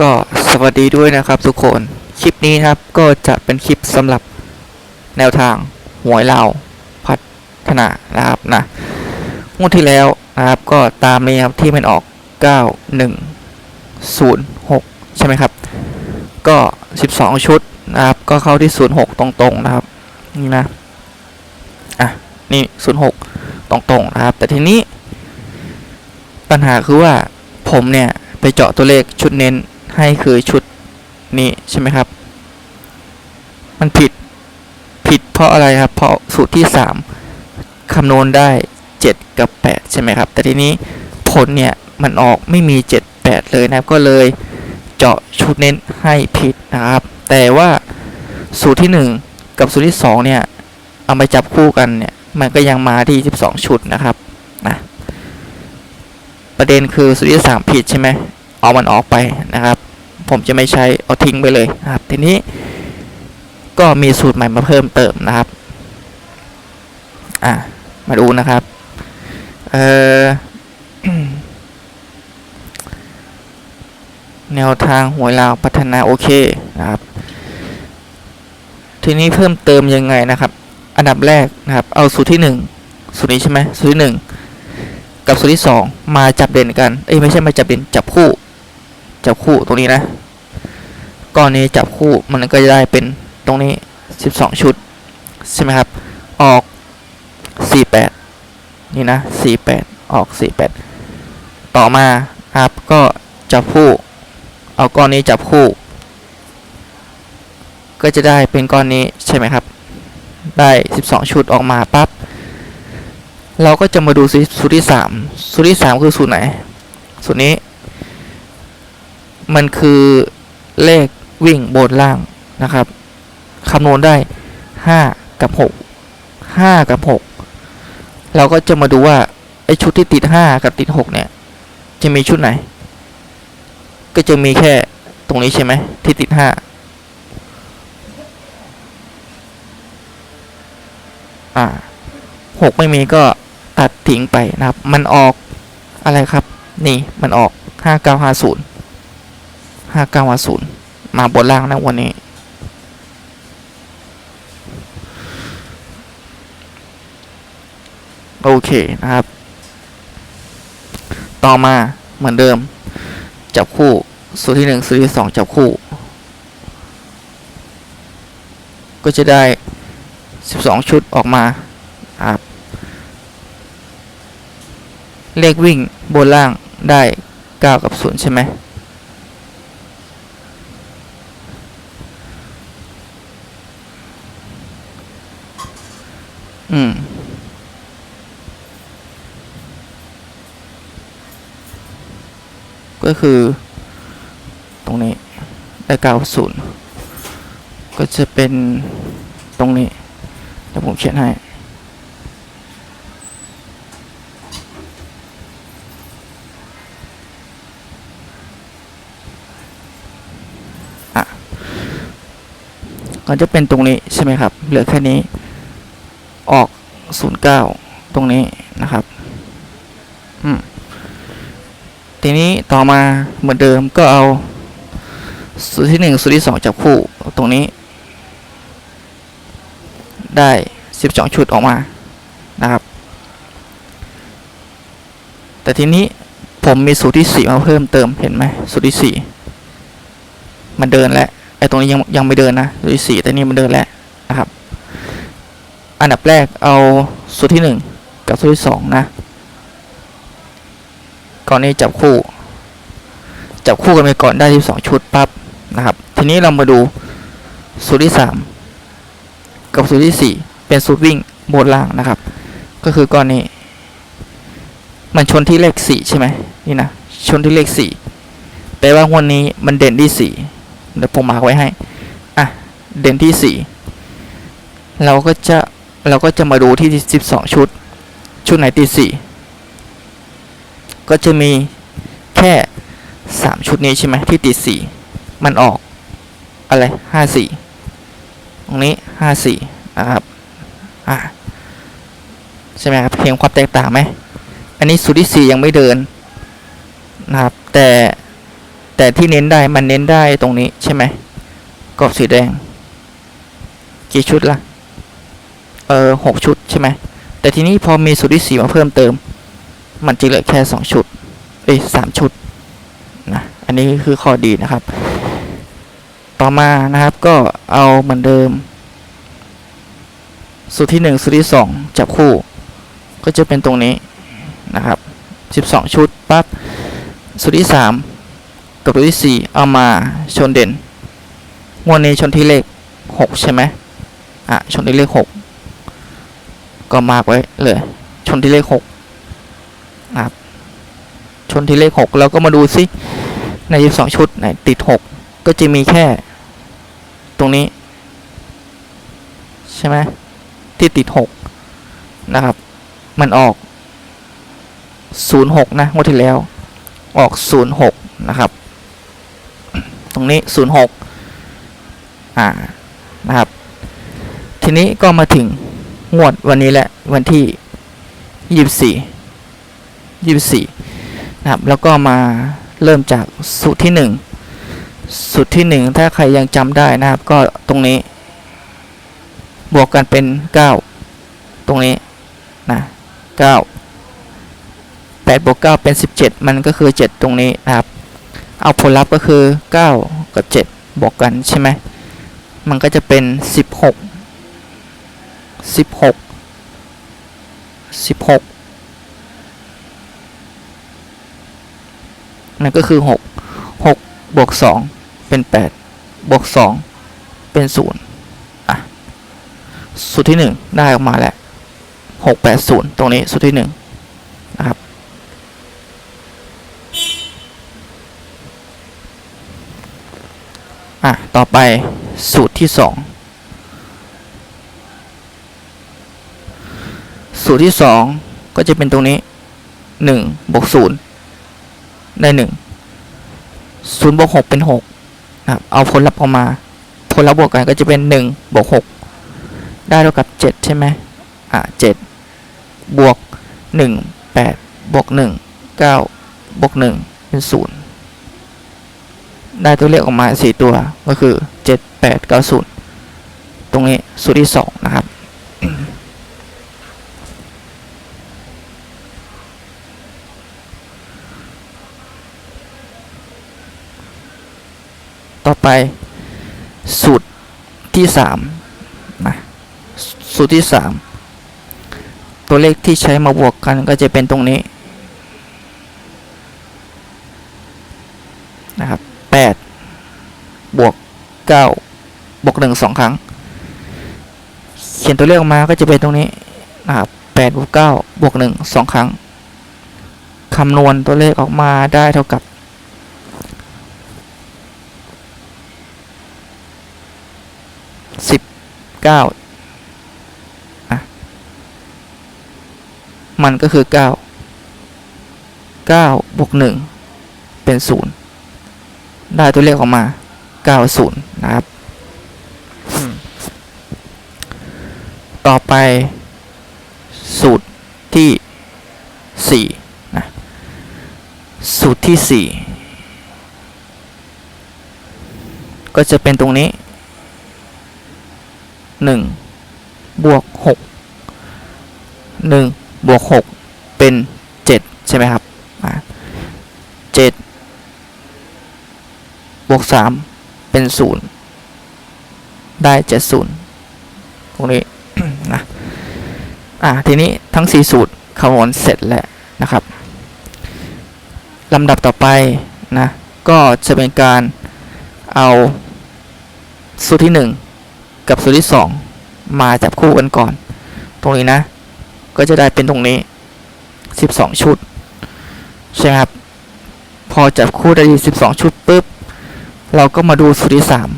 ก็สวัสดีด้วยนะครับทุกคน คลิปนี้นะครับก็จะเป็นคลิปสำหรับแนวทางหวยลาวพัฒนานะครับนะงวดที่แล้วนะครับก็ตามนี้ครับที่มันออก 9106 ใช่ไหมครับ ก็ 12 ชุดนะครับก็เข้าที่ 06 ตรงๆนะครับนี่นะอะนี่ 06 ตรงๆนะครับ แต่ทีนี้ปัญหาคือว่าผมเนี่ย ไปเจาะตัวเลขชุดเน้น ให้คือชุดนี้ใช่ไหมครับ มันผิดผิดเพราะอะไรครับ เพราะสูตรที่ 3คำนวณได้ 7 กับ 8 ใช่ไหมครับ แต่ทีนี้ผลเนี่ยมันออกไม่มี 7 8 เลยนะครับ ก็เลยเจาะชุดเน้นให้ผิดนะครับ แต่ว่าสูตรที่ 1 กับสูตรที่ 2 เนี่ย เอามาจับคู่กันเนี่ย มันก็ยังมาที่ 12 ชุดนะครับนะประเด็นคือสูตรที่ 3 ผิดใช่ไหมเอามันออกไปนะครับ ผมจะไม่ใช้เอาทิ้งไปเลยนะครับ ทีนี้ก็มีสูตรใหม่มาเพิ่มเติมนะครับ อะมาดูนะครับ เอ่อแนวทางหวยลาวพัฒนาโอเคนะครับ ทีนี้เพิ่มเติมยังไงนะครับ อันดับแรกนะครับ เอาสูตรที่หนึ่งสูตรนี้ใช่ไหมสูตรที่หนึ่งกับสูตรที่สองมาจับเด่นกัน เอ้ยไม่ใช่มาจับเด่นจับคู่ จับคู่ตรงนี้นะก้อนนี้จับคู่มันก็จะได้เป็นตรงนี้ 12 ชุด ใช่ไหมครับ ออก 48 นี่นะ 48 ออก 48 ต่อมาครับก็จับคู่ เอาก้อนนี้จับคู่ ก็จะได้เป็นก้อนนี้ใช่ไหมครับ ได้ 12 ชุดออกมาปั๊บเราก็จะมาดูสูตรที่ 3 สูตรที่ 3 คือสูตรไหน สูตรนี้ มันคือเลขวิ่งบนล่างนะครับคำนวณได้ 5 กับ 6 5 กับ 6 เราก็จะมาดูว่าไอชุดที่ติด 5 กับติด 6 เนี่ย จะมีชุดไหน ก็จะมีแค่ตรงนี้ใช่ไหมที่ติด 5 อ่า 6 ไม่มีก็ตัดทิ้งไปนะครับ มันออกอะไรครับ นี่มันออก 5950 5950มาบนล่างนะวันนี้ โอเคนะครับ ต่อมาเหมือนเดิม จับคู่สูตรที่หนึ่งสูตรที่สองจับคู่ ก็จะได้12ชุดออกมาครับเลขวิ่งบนล่างได้ 9 กับ 0 ใช่ไหม อืม ก็คือ ตรงนี้ได้90ก็จะเป็นตรงนี้เดี๋ยวผมเขียนให้อะก็จะเป็นตรงนี้ใช่ไหมครับ เหลือแค่นี้ ออก 09 ตรงนี้นะครับอืมทีนี้ต่อมาเหมือนเดิมก็เอาสูตรที่หนึ่งสูตรที่สองจับคู่ตรงนี้ ได้ 12 ชุดออกมานะครับ แต่ทีนี้ผมมีสูตรที่สี่มาเพิ่มเติมเห็นไหมสูตรที่สี่มันเดินแล้วไอ้ตรงนี้ยังยังไม่เดินนะสูตรที่สี่แต่นี่มันเดินแล้ว อันดับแรกเอาสูตรที่หนึ่งกับสูตรที่สองนะ ก่อนนี้จับคู่ จับคู่กันไปก่อนได้ที่สองชุดปั๊บนะครับ ทีนี้เรามาดูสูตรที่สามกับสูตรที่สี่เป็นสูตรวิ่งบนล่างนะครับ ก็คือก้อนนี้ มันชนที่เลขสี่ใช่ไหมนี่นะ ชนที่เลขสี่แปลว่างวันนี้มันเด่นที่สี่เดี๋ยวผมมาไว้ให้ อะ เด่นที่สี่เราก็จะ เราก็จะมาดูที่สิบสองชุด ชุดไหนติดสี่ก็จะมีแค่สามชุดนี้ใช่ไหมที่ติดสี่มันออก อะไรห้าสี่ตรงนี้ห้าสี่นะครับอะใช่ไหมครับเพียงความแตกต่างไหมอันนี้สูตรที่สี่ยังไม่เดินนะครับ แต่แต่ที่เน้นได้มันเน้นได้ตรงนี้ใช่ไหมกรอบสีแดง กี่ชุดละ่ะ เออหกชุดใช่ไหมแต่ทีนี้พอมีสูตรที่สี่มาเพิ่มเติม มันจะเหลือแค่สองชุดเอ้ยสามชุดนะอันนี้คือข้อดีนะครับ ต่อมานะครับก็เอาเหมือนเดิม สูตรที่หนึ่งสูตรที่สองจับคู่ ก็จะเป็นตรงนี้นะครับสิบสองชุดปั๊บสูตรที่สามกับสูตรที่สี่เอามาชนเด่นงวดนี้ชนที่เลขหกใช่ไหมอะชนที่เลขหก ก็มากไว้เลย ชนที่เลขหกครับ ชนที่เลขหกแล้วก็มาดูซิในสิบสองชุดไหนติดหกก็จะมีแค่ ตรงนี้ ใช่ไหมที่ติดหกนะครับ มันออกศูนย์หกนะงวดที่แล้ว ออกศูนย์หกนะครับ ตรงนี้ศูนย์หกอ่านะครับ ทีนี้ก็มาถึง งวดวันนี้แหละ วันที่ยี่สิบี่ยี่สิบี่นะครับ แล้วก็มาเริ่มจากสูตรที่หนึ่งสูตรที่หนึ่งถ้าใครยังจำได้นะครับ ก็ตรงนี้ บวกกันเป็นเก้าตรงนี้นะเก้าแปดบวกเก้าเป็นสิบเจ็ดมันก็คือเจ็ดตรงนี้นะครับ เอาผลลัพธ์ก็คือเก้ากับเจ็ดบวกกันใช่ไหมมันก็จะเป็นสิบหก สิบหกสิบหกนั่นก็คือหกหกบวกสองเป็นแปดบวกสองเป็นศูนย์อะสูตรที่หนึ่งได้ออกมาแล้วหกแปดศูนย์ตรงนี้สูตรที่หนึ่งนะครับอะต่อไปสูตรที่สอง สูตรที่สองก็จะเป็นตรงนี้หนึ่งบวกศูนย์ได้หนึ่งศูนย์บวกหกเป็นหกนะครับเอาผลลัพธ์ออกมา ผลลัพธ์บวกกันก็จะเป็นหนึ่งบวกหกได้เท่ากับเจ็ดใช่ไหมอะเจ็ดบวกหนึ่งแปดบวกหนึ่งเก้าบวกหนึ่งเป็นศูนย์ได้ตัวเลขออกมาสี่ตัวก็คือเจ็ดแปดเก้าศูนย์ตรงนี้สูตรที่สองนะครับ ต่อไป สูตรที่สามนะสูตรที่สามตัวเลขที่ใช้มาบวกกันก็จะเป็นตรงนี้นะครับแปดบวกเก้าบวกหนึ่งสองครั้ง เขียนตัวเลขออกมาก็จะเป็นตรงนี้นะครับแปดบวกเก้าบวกหนึ่งสองครั้งคำนวณตัวเลขออกมาได้เท่ากับ สิบ เก้าอะมันก็คือเก้าเก้าบวกหนึ่งเป็นศูนย์ได้ตัวเลขออกมาเก้าศูนย์นะครับ ต่อไปสูตรที่สี่นะ สูตรที่สี่ก็จะเป็นตรงนี้ หนึ่งบวกหกหนึ่งบวกหกเป็นเจ็ดใช่ไหมครับเจ็ดบวกสามเป็นศูนย์ได้เจ็ดศูนย์ตรงนี้นะอ่าทีนี้ทั้งสี่สูตรคำนวณเสร็จแล้วนะครับลำดับต่อไปนะก็จะเป็นการเอาสูตรที่หนึ่ง กับสูตรที่สองมาจับคู่กันก่อน ตรงนี้นะ ก็จะได้เป็นตรงนี้สิบสองชุด ใช่ไหมครับ พอจับคู่ได้สิบสองชุดปุ๊บ เราก็มาดูสูตรที่สาม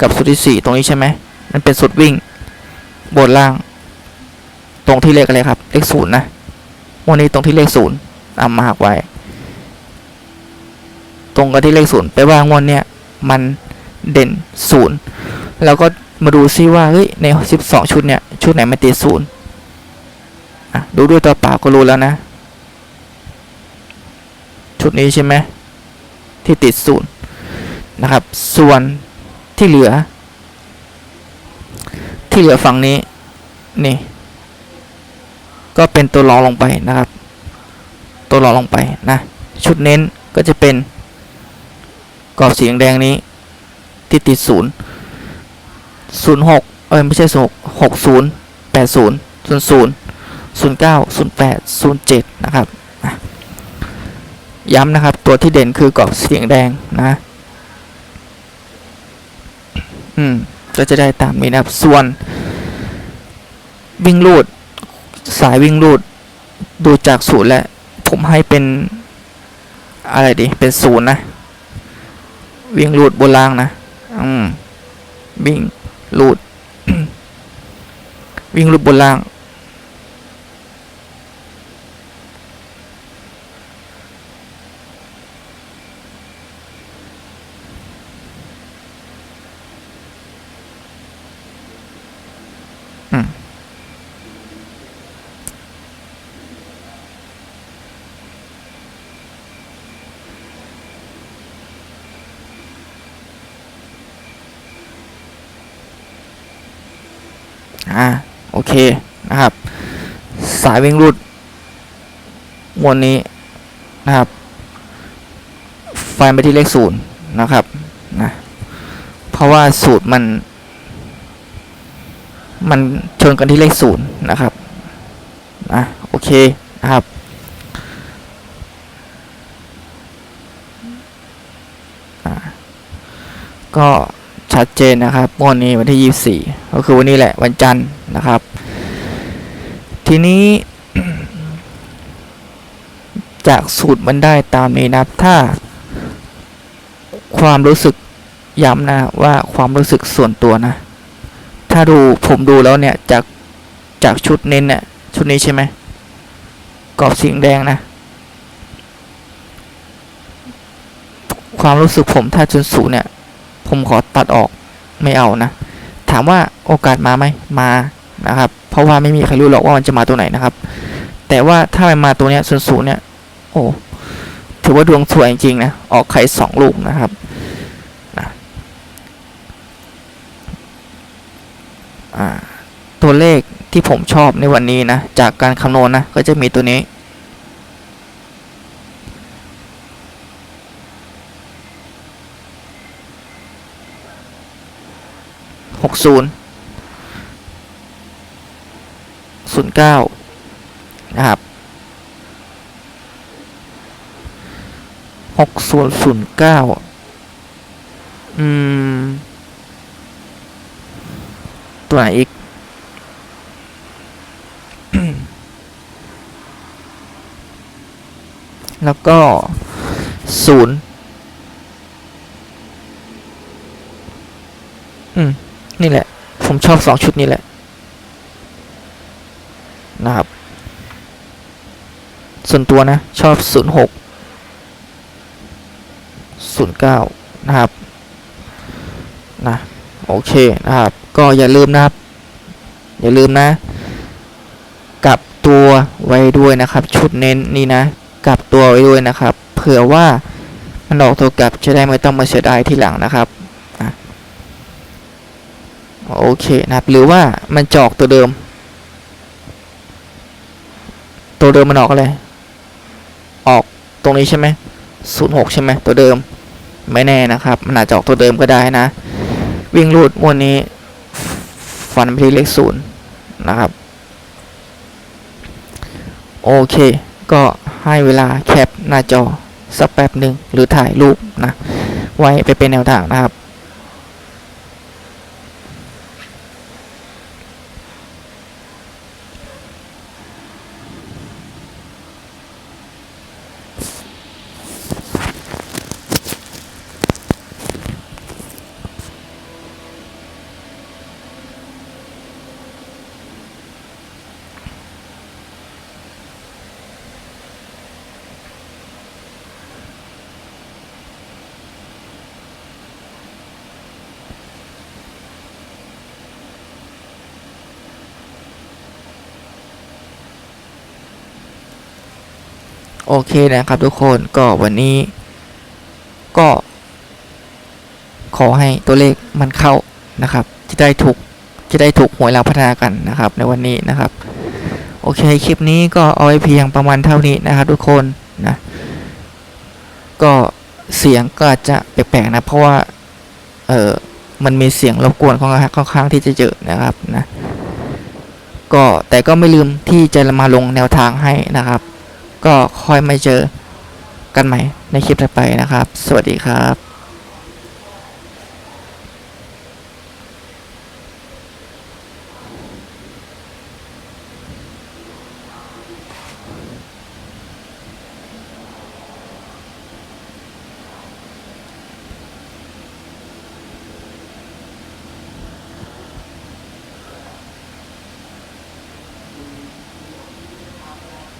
กับสูตรที่สี่ตรงนี้ใช่ไหมมันเป็นสูตรวิ่ง บนล่าง ตรงที่เลขอะไรครับ เลขศูนย์นะ วันนี้ตรงที่เลขศูนย์เอามาหักไว้ ตรงกับที่เลขศูนย์ไปว่างวันเนี้ยมันเด่นศูนย์แล้วก็ มาดูซิว่าเฮ้ยใน 12 ชุดเนี่ย ชุดไหนมันติดศูนย์ดูด้วยตัวเปล่าก็รู้แล้วนะ ชุดนี้ใช่ไหมที่ติดศูนย์นะครับ ส่วนที่เหลือ ที่เหลือฝั่งนี้ นี่ ก็เป็นตัวรองลงไปนะครับ ตัวรองลงไปนะ ชุดเน้นก็จะเป็นกรอบสีแดงนี้ที่ติดศูนย์ ศูนย์หกเอ้ยไม่ใช่ศูนย์หกศูนย์แปดศูนย์ศูนย์ศูนย์ศูนย์เก้าศูนย์แปดศูนย์เจ็ดนะครับย้ำนะครับ ตัวที่เด่นคือกรอบสีแดงนะ อืม ก็จะได้ตามนี้นะครับ ส่วน วิ่งรูด สายวิ่งรูด ดูจากศูนย์แล้วผมให้เป็น อะไรดี เป็นศูนย์นะ วิ่งรูดบนล่างนะ อืม วิ่ง รูด วิ่งรูดบนล่าง อ่าโอเคนะครับ สายวิ่งรูดมวลนี้นะครับ ไฟไปที่เลขศูนย์นะครับนะเพราะว่าสูตรมัน มันชนกันที่เลขศูนย์นะครับอะโอเคนะครับอ่าก็ ชัดเจนนะครับงวดนี้วันที่ 24 ก็คือวันนี้แหละวันจันทร์นะครับ ทีนี้ จากสูตรมันได้ตามนี้นะครับ ถ้า ความรู้สึกย้ำนะว่าความรู้สึกส่วนตัวนะ ถ้าดูผมดูแล้วเนี่ย จากจากชุดเน้นเนี่ยชุดนี้ใช่ไหมกรอบสีแดงนะ ความรู้สึกผมถ้าจนสูงเนี่ย ผมขอตัดออกไม่เอานะ ถามว่าโอกาสมาไหมมานะครับ เพราะว่าไม่มีใครรู้หรอกว่ามันจะมาตัวไหนนะครับ แต่ว่าถ้ามันมาตัวเนี้ยส่วนสูงเนี่ยโอ้ถือว่าดวงสวยจริงๆนะออกไข่สองลูกนะครับนะตัวเลขที่ผมชอบในวันนี้นะ จากการคำนวณนะ ก็จะมีตัวนี้ หกศูนย์ศูนย์เก้านะครับหกศูนย์ศูนย์เก้าอืม ตัวไหนอีกแล้วก็ศูนย์อืม ผมชอบสองชุดนี้แหละนะครับ ส่วนตัวนะ ชอบศูนย์หกศูนย์เก้านะครับนะโอเคนะครับ ก็อย่าลืมนะครับ อย่าลืมนะ กลับตัวไว้ด้วยนะครับ ชุดเน้นนี่นะ กลับตัวไว้ด้วยนะครับ เผื่อว่ามันออกตัวกลับจะได้ไม่ต้องมาเสียดายทีหลังนะครับ โอเคนะครับ หรือว่ามันจอกตัวเดิม ตัวเดิมมันออกอะไร ออกตรงนี้ใช่ไหมศูนย์หกใช่ไหมตัวเดิม ไม่แน่นะครับ มันอาจจะออกตัวเดิมก็ได้นะ วิ่งรูดมวนนี้ฟันไปที่เลขศูนย์นะครับ โอเค ก็ให้เวลาแคปหน้าจอสักแป๊บหนึ่งหรือถ่ายรูปนะ ไว้ไปเป็นแนวทางนะครับ โอเคนะครับทุกคนก็วันนี้ก็ ขอให้ตัวเลขมันเข้านะครับจะได้ถูกจะได้ถูกหวยเราพัฒนากันนะครับ ในวันนี้นะครับ โอเคคลิปนี้ก็เอาไว้เพียงประมาณเท่านี้นะครับ ทุกคนนะก็เสียงก็อาจจะแปลกๆนะเพราะว่าเออมันมีเสียงรบกวนค่อนข้างค่อนข้างที่จะเยอะนะครับนะก็แต่ก็ไม่ลืมที่จะมาลงแนวทางให้นะครับ ก็ค่อยมาเจอกันใหม่ในคลิปถัดไปนะครับ สวัสดีครับ